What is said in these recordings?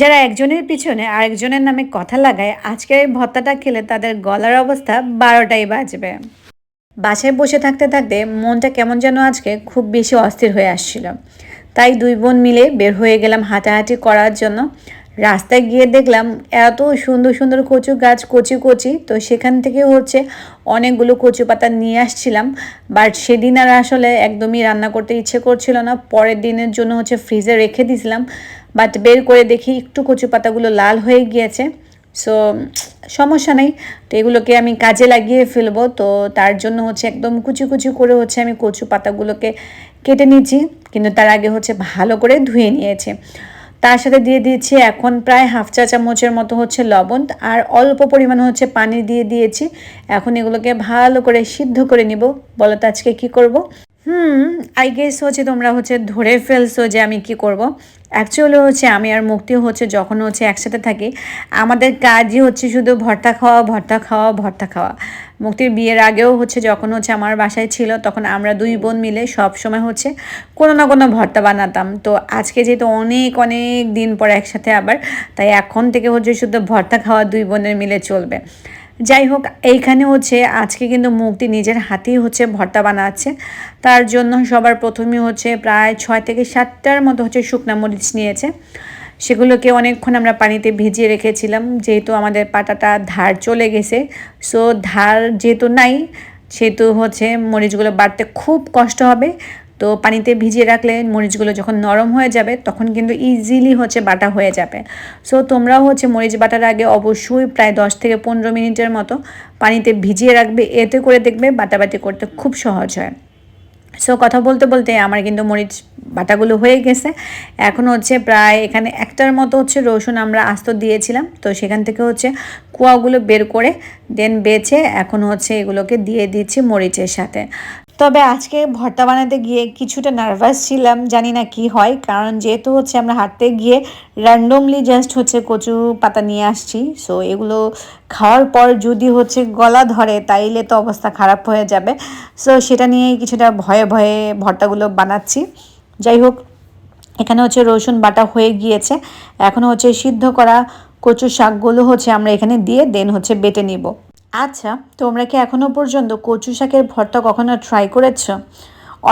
যারা একজনের পিছনে আরেকজনের নামে কথা লাগায় আজকের এই ভর্তাটা খেলে তাদের গলার অবস্থা বারোটাই বাজবে। বাসায় বসে থাকতে থাকতে মনটা কেমন যেন আজকে খুব বেশি অস্থির হয়ে আসছিল। তাই দুই বোন মিলে বের হয়ে গেলাম হাঁটাহাঁটি করার জন্য। রাস্তায় গিয়ে দেখলাম এত সুন্দর সুন্দর কচু গাছ কচি কচি, তো সেখান থেকে হচ্ছে অনেকগুলো কচু পাতা নিয়ে আসছিলাম। বাট সেদিন আর আসলে একদমই রান্না করতে ইচ্ছে করছিল না। পরের দিনের জন্য হচ্ছে ফ্রিজে রেখে দিয়েছিলাম বাট বের করে দেখি একটু কচু পাতাগুলো লাল হয়ে গিয়েছে। সো সমস্যা নেই। তো এগুলোকে আমি কাজে লাগিয়ে ফেলব। তো তার জন্য হচ্ছে একদম কুচি কুচি করে হচ্ছে আমি কচু পাতাগুলোকে কেটে নিয়েছি কিন্তু তার আগে হচ্ছে ভালো করে ধুয়ে নিয়েছি। তার সাথে দিয়ে দিয়েছি এখন প্রায় হাফ চা চামচের মতো হচ্ছে লবণ আর অল্প পরিমাণ হচ্ছে পানি দিয়ে দিয়েছি। এখন এগুলোকে ভালো করে সিদ্ধ করে নিব। বলো তো আজকে কী করব? হুম আই গেস হচ্ছে তোমরা হচ্ছে ধরে ফেলছো যে আমি কি করব। অ্যাকচুয়ালি হচ্ছে আমি আর মুক্তি হচ্ছে যখন হচ্ছে একসাথে থাকি, আমাদের কাজই হচ্ছে শুধু ভর্তা খাওয়া ভর্তা খাওয়া ভর্তা খাওয়া। মুক্তির বিয়ের আগেও হচ্ছে যখন হচ্ছে আমার বাসায় ছিল, তখন আমরা দুই বোন মিলে সব সময় হচ্ছে কোনো না কোনো ভর্তা বানাতাম। তো আজকে যেহেতু অনেক অনেক দিন পর একসাথে আবার, তাই এখন থেকে হচ্ছে শুধু ভর্তা খাওয়া দুই বোনের মিলে চলবে। যাই হোক এইখানে হচ্ছে আজকে কিন্তু মুক্তি নিজের হাতেই হচ্ছে ভর্তা বানাচ্ছে। তার জন্য সবার প্রথমে হচ্ছে প্রায় ছয় থেকে সাতটার মতো হচ্ছে শুকনা মরিচ নিয়েছে। সেগুলোকে অনেকক্ষণ আমরা পানিতে ভিজিয়ে রেখেছিলাম, যেহেতু আমাদের পাটাটা ধার চলে গেছে। সো ধার যেহেতু নাই, সেহেতু হচ্ছে মরিচগুলো বাড়তে খুব কষ্ট হবে। তো পানিতে ভিজিয়ে রাখলে মরিচগুলো যখন নরম হয়ে যাবে, তখন কিন্তু ইজিলি হচ্ছে বাটা হয়ে যাবে। সো তোমরাও হচ্ছে মরিচ বাটার আগে অবশ্যই প্রায় দশ থেকে পনেরো মিনিটের মতো পানিতে ভিজিয়ে রাখবে। এতে করে দেখবে বাটাবাটি করতে খুব সহজ হয়। সো কথা বলতে বলতে আমার কিন্তু মরিচ বাটাগুলো হয়ে গেছে। এখন হচ্ছে প্রায় এখানে একটার মতো হচ্ছে রসুন আমরা আস্ত দিয়েছিলাম। তো সেখান থেকে হচ্ছে কুয়াগুলো বের করে দেন বেছে এখন হচ্ছে এগুলোকে দিয়ে দিচ্ছি মরিচের সাথে। তবে আজকে ভর্তা বানাতে গিয়ে কিছুটা নার্ভাস ছিলাম, জানি না কি হয়, কারণ যেহেতু হচ্ছে আমরা হাঁটতে গিয়ে র্যান্ডমলি জাস্ট হচ্ছে কচু পাতা নিয়ে আসছি সো এগুলো খাওয়ার পর যদি হচ্ছে গলা ধরে তাইলে তো অবস্থা খারাপ হয়ে যাবে। সো সেটা নিয়েই কিছুটা ভয়ে ভয়ে ভর্তাগুলো বানাচ্ছি। যাই হোক, এখানে হচ্ছে রসুন বাটা হয়ে গিয়েছে, এখন হচ্ছে সিদ্ধ করা কচু শাকগুলো হচ্ছে আমরা এখানে দিয়ে দেন হচ্ছে বেটে নিব। আচ্ছা তোমরা কি এখনও পর্যন্ত কচু শাকের ভর্তা কখনো ট্রাই করেছ?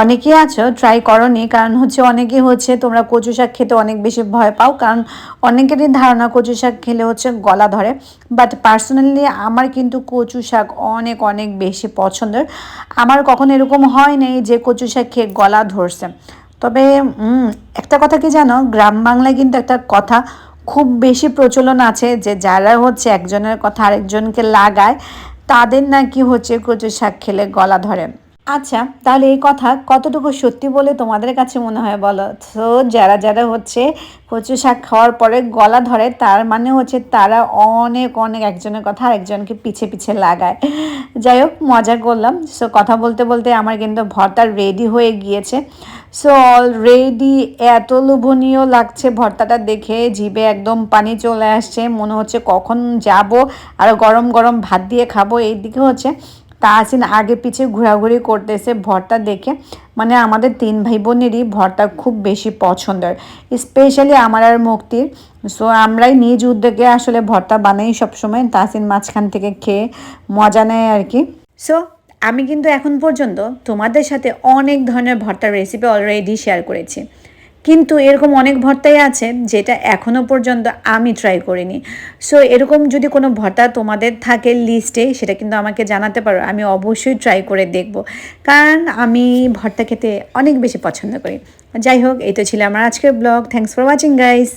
অনেকে আছো ট্রাই করনি, কারণ হচ্ছে অনেকে হচ্ছে তোমরা কচু শাক খেতে অনেক বেশি ভয় পাও, কারণ অনেকেরই ধারণা কচু শাক খেলে হচ্ছে গলা ধরে। বাট পার্সোনালি আমার কিন্তু কচু শাক অনেক অনেক বেশি পছন্দের। আমার কখনো এরকম হয় নাই যে কচু শাক খেয়ে গলা ধরছে। তবে একটা কথা কি জানো? গ্রাম বাংলায় কিন্তু একটা কথা খুব বেশি প্রচলন আছে যে যারা হচ্ছে একজনের কথা আরেকজনকে লাগায়, তাদের নাকি হচ্ছে কচু শাক খেলে গলা ধরে। আচ্ছা তাহলে এই কথা কতটুকু সত্যি বলে তোমাদের কাছে মনে হয় বলো? তো যারা যারা হচ্ছে কচু শাক খাওয়ার পরে গলা ধরে, তার মানে হচ্ছে তারা অনেক অনেক একজনের কথা আরেকজনকে পিছে পিছে লাগায়। যাই হোক, মজা করলাম। সো কথা বলতে বলতে আমার কিন্তু ভর্তা রেডি হয়ে গিয়েছে। সো অলরেডি এত লোভনীয় লাগছে ভর্তাটা দেখে, জিভে একদম পানি চলে আসছে, মনে হচ্ছে কখন যাব, আর গরম গরম ভাত দিয়ে খাব এই দিকে হচ্ছে তাহসিন আগে পিছে ঘোরাঘুরি করতেছে, ভর্তা দেখে। মানে আমাদের তিন ভাই বোনেরই ভর্তা খুব বেশি পছন্দের, স্পেশালি আমার আর মুক্তির। সো আমরাই নিজ উদ্যোগে আসলে ভর্তা বানাই সবসময় তাহসিন মাঝখান থেকে খেয়ে মজা নেয় আর কি। সো আমি কিন্তু এখন পর্যন্ত তোমাদের সাথে অনেক ধরনের ভর্তার রেসিপি অলরেডি শেয়ার করেছি। কিন্তু এরকম অনেক ভর্তাই আছে যেটা এখনও পর্যন্ত আমি ট্রাই করিনি। সো এরকম যদি কোনো ভর্তা তোমাদের থাকে লিস্টে সেটা কিন্তু আমাকে জানাতে পারো, আমি অবশ্যই ট্রাই করে দেখব। কারণ আমি ভর্তা খেতে অনেক বেশি পছন্দ করি। যাই হোক, এই তো ছিল আমার আজকের blog thanks for watching guys